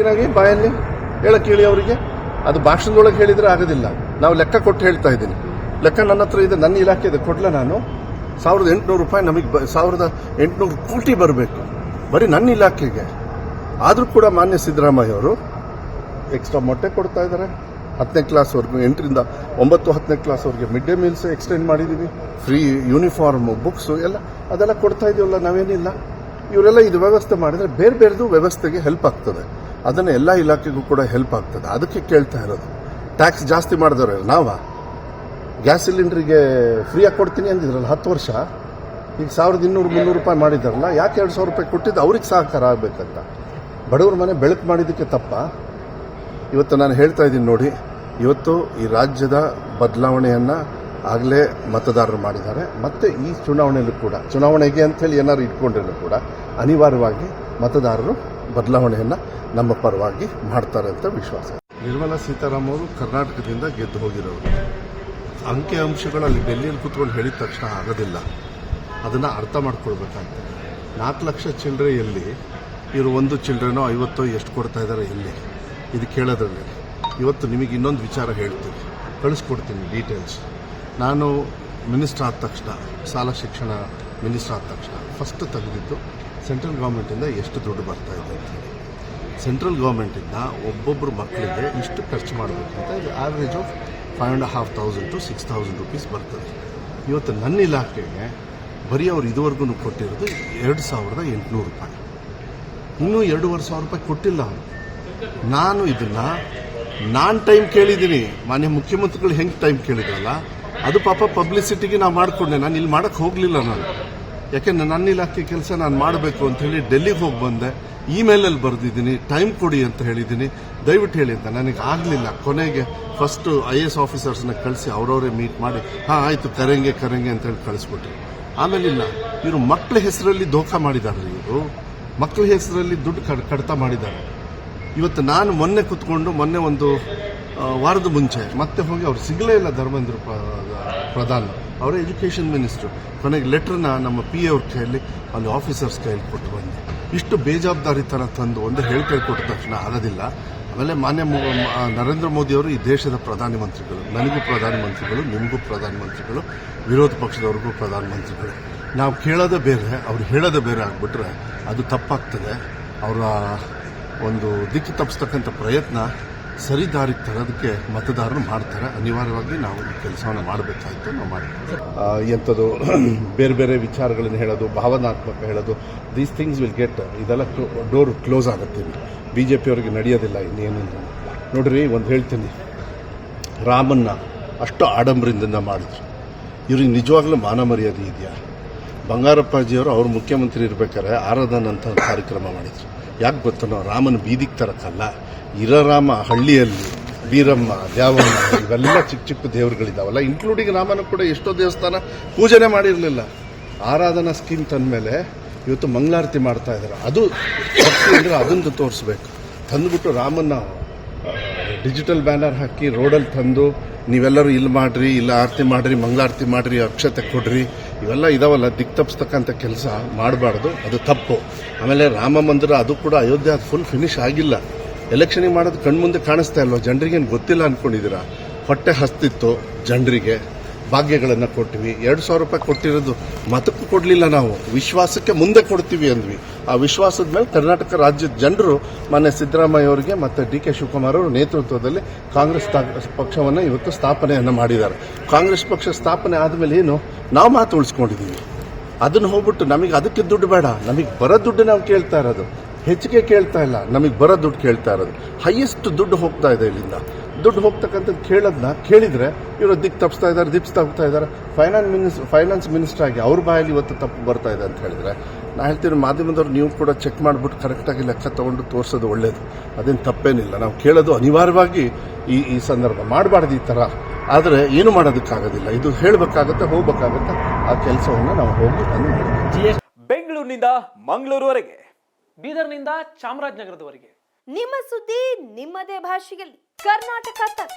ಏನಾಗಿ ಬಾಯಲ್ಲಿ ಹೇಳಕ್ಕೆ ಹೇಳಿ ಅವರಿಗೆ? ಅದು ಭಾಷಣದೊಳಗೆ ಹೇಳಿದ್ರೆ ಆಗೋದಿಲ್ಲ. ನಾವು ಲೆಕ್ಕ ಕೊಟ್ಟು ಹೇಳ್ತಾ ಇದ್ದೀನಿ. ಲೆಕ್ಕ ನನ್ನ ಹತ್ರ ಇದೆ, ನನ್ನ ಇಲಾಖೆ ಇದೆ ಕೊಡಲ ನಾನು? ಸಾವಿರದ ಎಂಟುನೂರು ರೂಪಾಯಿ ನಮಗೆ ಸಾವಿರದ ಎಂಟುನೂರು ಕೋಟಿ ಬರಬೇಕು. ಬರೀ ನನ್ನ ಇಲಾಖೆಗೆ. ಆದರೂ ಕೂಡ ಮಾನ್ಯ ಸಿದ್ದರಾಮಯ್ಯ ಅವರು ಎಕ್ಸ್ಟ್ರಾ ಮೊಟ್ಟೆ ಕೊಡ್ತಾ ಇದ್ದಾರೆ. ಹತ್ತನೇ ಕ್ಲಾಸ್ವರೆಗೂ ಎಂಟರಿಂದ ಒಂಬತ್ತು ಹತ್ತನೇ ಕ್ಲಾಸ್ವರೆಗೆ ಮಿಡ್ ಡೇ ಮೀಲ್ಸ್ ಎಕ್ಸ್ಟೆಂಡ್ ಮಾಡಿದ್ದೀವಿ ಫ್ರೀ ಯೂನಿಫಾರ್ಮ್ ಬುಕ್ಸು ಎಲ್ಲ ಅದೆಲ್ಲ ಕೊಡ್ತಾ ಇದೀವಲ್ಲ, ನಾವೇನಿಲ್ಲ. ಇವರೆಲ್ಲ ಇದು ವ್ಯವಸ್ಥೆ ಮಾಡಿದ್ರೆ ಬೇರೆ ಬೇರೆದು ವ್ಯವಸ್ಥೆಗೆ ಹೆಲ್ಪ್ ಆಗ್ತದೆ. ಅದನ್ನು ಎಲ್ಲ ಇಲಾಖೆಗೂ ಕೂಡ ಹೆಲ್ಪ್ ಆಗ್ತದೆ. ಅದಕ್ಕೆ ಕೇಳ್ತಾ ಇರೋದು. ಟ್ಯಾಕ್ಸ್ ಜಾಸ್ತಿ ಮಾಡಿದವ್ರೆ ನಾವಾ? ಗ್ಯಾಸ್ ಸಿಲಿಂಡ್ರಿಗೆ ಫ್ರೀಯಾಗಿ ಕೊಡ್ತೀನಿ ಅಂದಿದ್ರಲ್ಲ ಹತ್ತು ವರ್ಷ? ಈಗ ಸಾವಿರದ ಇನ್ನೂರು, ಮುನ್ನೂರು ರೂಪಾಯಿ ಮಾಡಿದಾರಲ್ಲ, ಯಾಕೆ ಎರಡು ಸಾವಿರ ರೂಪಾಯಿ ಕೊಟ್ಟಿದ್ದು? ಅವ್ರಿಗೆ ಸಹಕಾರ ಆಗಬೇಕಂತ. ಬಡವ್ರ ಮನೆ ಬೆಳಕು ಮಾಡಿದ್ದಕ್ಕೆ ತಪ್ಪ. ಇವತ್ತು ನಾನು ಹೇಳ್ತಾ ಇದ್ದೀನಿ ನೋಡಿ, ಇವತ್ತು ಈ ರಾಜ್ಯದ ಬದಲಾವಣೆಯನ್ನು ಆಗಲೇ ಮತದಾರರು ಮಾಡಿದ್ದಾರೆ. ಮತ್ತೆ ಈ ಚುನಾವಣೆಯಲ್ಲೂ ಕೂಡ, ಚುನಾವಣೆಗೆ ಅಂತೇಳಿ ಏನಾದ್ರು ಇಟ್ಕೊಂಡ್ರೂ ಕೂಡ ಅನಿವಾರ್ಯವಾಗಿ ಮತದಾರರು ಬದಲಾವಣೆಯನ್ನು ನಮ್ಮ ಪರವಾಗಿ ಮಾಡ್ತಾರೆ ಅಂತ ವಿಶ್ವಾಸ. ನಿರ್ಮಲಾ ಸೀತಾರಾಮ್ ಅವರು ಕರ್ನಾಟಕದಿಂದ ಗೆದ್ದು ಹೋಗಿರೋರು. ಅಂಕಿ ಅಂಶಗಳಲ್ಲಿ ಡೆಲ್ಲಿಯಲ್ಲಿ ಕೂತ್ಕೊಂಡು ಹೇಳಿದ ತಕ್ಷಣ ಆಗೋದಿಲ್ಲ. ಅದನ್ನು ಅರ್ಥ ಮಾಡ್ಕೊಳ್ಬೇಕಾಗ್ತದೆ. ನಾಲ್ಕು ಲಕ್ಷ ಚಿಲ್ಲರೆ ಎಲ್ಲಿ? ಇವರು ಒಂದು ಚಿಲ್ಡ್ರನೋ ಐವತ್ತೋ ಎಷ್ಟು ಕೊಡ್ತಾ ಇದ್ದಾರೆ ಎಲ್ಲಿ? ಇದು ಕೇಳೋದ್ರಲ್ಲಿ. ಇವತ್ತು ನಿಮಗೆ ಇನ್ನೊಂದು ವಿಚಾರ ಹೇಳ್ತೀನಿ. ಕಳಿಸ್ಕೊಡ್ತೀನಿ ಡೀಟೇಲ್ಸ್. ನಾನು ಮಿನಿಸ್ಟರ್ ಆದ ತಕ್ಷಣ, ಶಾಲಾ ಶಿಕ್ಷಣ ಮಿನಿಸ್ಟರ್ ಆದ ತಕ್ಷಣ ಫಸ್ಟ್ ತೆಗೆದಿದ್ದು ಸೆಂಟ್ರಲ್ ಗೌರ್ಮೆಂಟಿಂದ ಎಷ್ಟು ದುಡ್ಡು ಬರ್ತಾ ಇದೆ ಅಂತ ಹೇಳಿ. ಸೆಂಟ್ರಲ್ ಗೌರ್ಮೆಂಟಿಂದ ಒಬ್ಬೊಬ್ಬರು ಮಕ್ಕಳಿಗೆ ಇಷ್ಟು ಖರ್ಚು ಮಾಡಬೇಕು ಅಂತ ಇದು average of five and half thousand to six thousand rupees ಬರ್ತದೆ. ಇವತ್ತು ನನ್ನ ಇಲಾಖೆಗೆ ಬರೀ ಅವ್ರು ಇದುವರೆಗೂ ಕೊಟ್ಟಿರೋದು ಎರಡು ಸಾವಿರದ ಎಂಟುನೂರು ರೂಪಾಯಿ. ಇನ್ನೂ ಎರಡೂವರೆ ಸಾವಿರ ರೂಪಾಯಿ ಕೊಟ್ಟಿಲ್ಲ. ನಾನು ಇದನ್ನು ನಾನು ಟೈಮ್ ಕೇಳಿದ್ದೀನಿ. ಮಾನ್ಯ ಮುಖ್ಯಮಂತ್ರಿಗಳು ಹೆಂಗೆ ಟೈಮ್ ಕೇಳಿದ್ರಲ್ಲ ಅದು ಪಾಪ ಪಬ್ಲಿಸಿಟಿಗೆ ನಾವು ಮಾಡಿಕೊಂಡೆ. ನಾನು ಇಲ್ಲಿ ಮಾಡಕ್ಕೆ ಹೋಗಲಿಲ್ಲ ನಾನು. ಯಾಕೆಂದ್ರೆ ನನ್ನ ಇಲಾಖೆ ಕೆಲಸ ನಾನು ಮಾಡಬೇಕು ಅಂತ ಹೇಳಿ ಡೆಲ್ಲಿಗೆ ಹೋಗಿ ಬಂದೆ. ಇಮೇಲಲ್ಲಿ ಬರೆದಿದ್ದೀನಿ. ಟೈಮ್ ಕೊಡಿ ಅಂತ ಹೇಳಿದ್ದೀನಿ. ದಯವಿಟ್ಟು ಹೇಳಿ ಅಂತ. ನನಗೆ ಆಗಲಿಲ್ಲ. ಕೊನೆಗೆ ಫಸ್ಟ್ ಐ ಎಸ್ ಆಫೀಸರ್ಸ್ನ ಕಳಿಸಿ ಅವರವರೇ ಮೀಟ್ ಮಾಡಿ, ಹಾಂ, ಆಯಿತು, ಕರೆಂಗೆ ಕರೆಂಗೆ ಅಂತ ಹೇಳಿ ಕಳಿಸ್ಬಿಟ್ರು. ಆಮೇಲೆ ಇಲ್ಲ. ಇವರು ಮಕ್ಕಳ ಹೆಸರಲ್ಲಿ ಧೋಖಾ ಮಾಡಿದ್ದಾರೆ ಇವರು. ಮಕ್ಕಳ ಹೆಸರಲ್ಲಿ ದುಡ್ಡು ಕಡ್, ಕಡಿತ ಮಾಡಿದ್ದಾರೆ. ಇವತ್ತು ನಾನು ಮೊನ್ನೆ ಕುತ್ಕೊಂಡು ಮೊನ್ನೆ ಒಂದು ವಾರದ ಮುಂಚೆ ಮತ್ತೆ ಹೋಗಿ ಅವ್ರು ಸಿಗಲೇ ಇಲ್ಲ ಧರ್ಮೇಂದ್ರ ಪ್ರಧಾನ. ಅವರ ಎಜುಕೇಷನ್ ಮಿನಿಸ್ಟ್ರು. ಕೊನೆಗೆ ಲೆಟ್ರನ್ನ ನಮ್ಮ ಪಿ ಅವ್ರ ಕೈಯಲ್ಲಿ, ಅಲ್ಲಿ ಆಫೀಸರ್ಸ್ ಕೈಯಲ್ಲಿ ಕೊಟ್ಟು ಬಂದೆ. ಇಷ್ಟು ಬೇಜವಾಬ್ದಾರಿತನ ತಂದು ಒಂದು ಹೇಳಿಕೆ ಕೊಟ್ಟ ತಕ್ಷಣ ಆಗೋದಿಲ್ಲ. ಆಮೇಲೆ ಮಾನ್ಯ ನರೇಂದ್ರ ಮೋದಿ ಅವರು ಈ ದೇಶದ ಪ್ರಧಾನಮಂತ್ರಿಗಳು ನನಗೂ ಪ್ರಧಾನಮಂತ್ರಿಗಳು ನಿಮಗೂ ಪ್ರಧಾನಮಂತ್ರಿಗಳು ವಿರೋಧ ಪಕ್ಷದವ್ರಿಗೂ ಪ್ರಧಾನಮಂತ್ರಿಗಳು ನಾವು ಕೇಳೋದೇ ಬೇರೆ, ಅವ್ರು ಹೇಳೋದೇ ಬೇರೆ ಆಗಿಬಿಟ್ರೆ ಅದು ತಪ್ಪಾಗ್ತದೆ. ಅವರ ಒಂದು ದಿಕ್ಕು ತಪ್ಪಿಸ್ತಕ್ಕಂಥ ಪ್ರಯತ್ನ ಸರಿ ದಾರಿಗೆ ತರೋದಕ್ಕೆ ಮತದಾರರು ಮಾಡ್ತಾರೆ. ಅನಿವಾರ್ಯವಾಗಿ ನಾವು ಕೆಲಸವನ್ನು ಮಾಡಬೇಕಾಯಿತು, ನಾವು ಮಾಡಿದ್ದೀವಿ ಎಂಥದ್ದು ಬೇರೆ ಬೇರೆ ವಿಚಾರಗಳನ್ನು ಹೇಳೋದು, ಭಾವನಾತ್ಮಕ ಹೇಳೋದು ದೀಸ್ ಥಿಂಗ್ಸ್ ವಿಲ್ ಗೆಟ್ ಇದೆಲ್ಲ ಡೋರ್ ಕ್ಲೋಸ್ ಆಗುತ್ತೆ ಬಿ ಜೆ ಪಿಯವರಿಗೆ ನಡೆಯೋದಿಲ್ಲ ಇನ್ನೇನು ನೋಡ್ರಿ, ಒಂದು ಹೇಳ್ತೀನಿ. ರಾಮನ್ನ ಅಷ್ಟು ಆಡಂಬರದಿಂದ ಮಾಡಿದ್ರು. ಇವ್ರಿಗೆ ನಿಜವಾಗ್ಲೂ ಮಾನ ಮರ್ಯಾದೆ ಇದೆಯಾ? ಬಂಗಾರಪ್ಪಾಜಿಯವರು ಅವ್ರು ಮುಖ್ಯಮಂತ್ರಿ ಇರ್ಬೇಕಾದ್ರೆ ಆರಾಧನ ಅಂತ ಕಾರ್ಯಕ್ರಮ ಮಾಡಿದ್ರು. ಯಾಕೆ ಗೊತ್ತನೋ ರಾಮನ ಬೀದಿಗೆ ತರಕ್ಕಲ್ಲ ಇರರಾಮ ಹಳ್ಳಿಯಲ್ಲಿ, ವೀರಮ್ಮ ದ್ಯಾವಮ್ಮ ಇವೆಲ್ಲ ಚಿಕ್ಕ ಚಿಕ್ಕ ದೇವರುಗಳಿದಾವಲ್ಲ. ಇನ್ಕ್ಲೂಡಿಂಗ್ ರಾಮನ ಕೂಡ ಎಷ್ಟೋ ದೇವಸ್ಥಾನ ಪೂಜೆನೇ ಮಾಡಿರಲಿಲ್ಲ. ಆರಾಧನಾ ಸ್ಕೀಮ್ ತಂದಮೇಲೆ ಇವತ್ತು ಮಂಗಳಾರತಿ ಮಾಡ್ತಾ ಇದ್ದಾರೆ ಅದು ಭಕ್ತಿ ಅಂದರೆ ಅದನ್ನು ತೋರಿಸ್ಬೇಕು. ತಂದುಬಿಟ್ಟು ರಾಮನ ಡಿಜಿಟಲ್ ಬ್ಯಾನರ್ ಹಾಕಿ ರೋಡಲ್ಲಿ ತಂದು ನೀವೆಲ್ಲರೂ ಇಲ್ಲಿ ಮಾಡ್ರಿ, ಇಲ್ಲ ಆರತಿ ಮಾಡ್ರಿ, ಮಂಗಳಾರತಿ ಮಾಡ್ರಿ, ಅಕ್ಷತೆ ಕೊಡ್ರಿ. ಇವೆಲ್ಲ ಇದಾವಲ್ಲ, ದಿಕ್ ತಪ್ಪಿಸ್ತಕ್ಕಂಥ ಕೆಲಸ ಮಾಡಬಾರ್ದು, ಅದು ತಪ್ಪು. ಆಮೇಲೆ ರಾಮ ಮಂದಿರ ಅದು ಕೂಡ ಅಯೋಧ್ಯೆ ಫುಲ್ ಫಿನಿಶ್ ಆಗಿಲ್ಲ. ಎಲೆಕ್ಷನಿಗೆ ಮಾಡೋದು ಕಣ್ಮುಂದೆ ಕಾಣಿಸ್ತಾ ಇಲ್ವಾ? ಜನರಿಗೇನು ಗೊತ್ತಿಲ್ಲ ಅನ್ಕೊಂಡಿದ್ದೀರಾ? ಹೊಟ್ಟೆ ಹಸ್ತಿತ್ತು ಜನರಿಗೆ. ಭಾಗ್ಯಗಳನ್ನು ಕೊಟ್ಟಿವಿ ಎರಡು ಸಾವಿರ ರೂಪಾಯಿ ಕೊಟ್ಟಿರೋದು ಮತಕ್ಕೂ ಕೊಡಲಿಲ್ಲ ನಾವು. ವಿಶ್ವಾಸಕ್ಕೆ ಮುಂದೆ ಕೊಡ್ತೀವಿ ಅಂದ್ವಿ. ಆ ವಿಶ್ವಾಸದ ಮೇಲೆ ಕರ್ನಾಟಕ ರಾಜ್ಯದ ಜನರು ಮಾನ್ಯ ಸಿದ್ದರಾಮಯ್ಯ ಅವರಿಗೆ ಮತ್ತು ಡಿ ಕೆ ಶಿವಕುಮಾರ್ ಅವರ ನೇತೃತ್ವದಲ್ಲಿ ಕಾಂಗ್ರೆಸ್ ಪಕ್ಷವನ್ನು ಇವತ್ತು ಸ್ಥಾಪನೆಯನ್ನು ಮಾಡಿದ್ದಾರೆ. ಕಾಂಗ್ರೆಸ್ ಪಕ್ಷ ಸ್ಥಾಪನೆ ಆದಮೇಲೆ ಏನು? ನಾವು ಮಾತು ಉಳಿಸ್ಕೊಂಡಿದ್ದೀವಿ ಅದನ್ನು ಹೋಗ್ಬಿಟ್ಟು ನಮಗೆ ಅದಕ್ಕೆ ದುಡ್ಡು ಬೇಡ. ನಮಗೆ ಬರೋ ದುಡ್ಡು ನಾವು ಕೇಳ್ತಾ ಇರೋದು. ಹೆಚ್ಚಿಗೆ ಕೇಳ್ತಾ ಇಲ್ಲ. ನಮಗೆ ಬರೋ ದುಡ್ಡು ಕೇಳ್ತಾ ಇರೋದು. ಹೈಯೆಸ್ಟ್ ದುಡ್ಡು ಹೋಗ್ತಾ ಇದೆ ಇಲ್ಲಿಂದ. ದುಡ್ಡು ಹೋಗ್ತಕ್ಕಂಥದ್ದು ಕೇಳೋದನ್ನ ಕೇಳಿದ್ರೆ ಇವರು ದಿಕ್ ತಪ್ಪಿಸ್ತಾ ಇದ್ದಾರೆ ದಿಪ್ಸ್ ಹೋಗ್ತಾ ಇದ್ದಾರೆ. ಫೈನಾನ್ಸ್ ಮಿನಿಸ್ ಫೈನಾನ್ಸ್ ಮಿನಿಸ್ಟರ್ ಆಗಿ ಅವ್ರ ಬಾಯಲ್ಲಿ ಇವತ್ತು ತಪ್ಪು ಬರ್ತಾ ಇದೆ ಅಂತ ಹೇಳಿದ್ರೆ ನಾ ಹೇಳ್ತೀನಿ ಮಾಧ್ಯಮದವ್ರು ನೀವು ಕೂಡ ಚೆಕ್ ಮಾಡಿಬಿಟ್ಟು ಕರೆಕ್ಟಾಗಿ ಲೆಕ್ಕ ತಗೊಂಡು ತೋರಿಸೋದು ಒಳ್ಳೇದು. ಅದೇನು ತಪ್ಪೇನಿಲ್ಲ. ನಾವು ಕೇಳೋದು ಅನಿವಾರ್ಯವಾಗಿ ಈ ಈ ಸಂದರ್ಭ ಮಾಡಬಾರ್ದು ಈ ಥರ ಆದರೆ ಏನು ಮಾಡೋದಕ್ಕಾಗೋದಿಲ್ಲ. ಇದು ಹೇಳಬೇಕಾಗತ್ತೆ ಹೋಗ್ಬೇಕಾಗತ್ತೆ. ಆ ಕೆಲಸವನ್ನು ನಾವು ಹೋಗಿ ಅದನ್ನು ಬೆಂಗಳೂರಿನಿಂದ ಮಂಗಳೂರುವರೆಗೆ ಬೀದರ್ನಿಂದ ಚಾಮರಾಜನಗರದವರೆಗೆ. ನಿಮ್ಮ ಸುದ್ದಿ ನಿಮ್ಮದೇ ಭಾಷೆಯಲ್ಲಿ. ಕರ್ನಾಟಕ ತಕ್